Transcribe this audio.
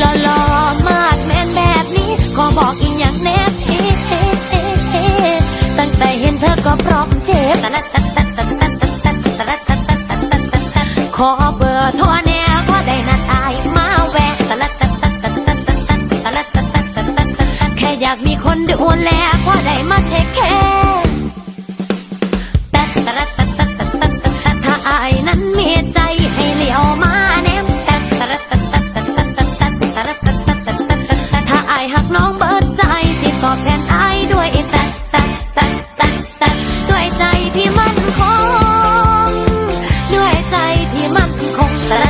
หล่อหล่อมาดแม่นแบบนี้ ขอบอกอีกอย่างแน่ตั้งแต่เห็นเธอก็พร้อมเจ็บขอเบอร์โทรแน่พอได้นัดอายมาแวะแค่อยากมีคนดูแลพอได้มา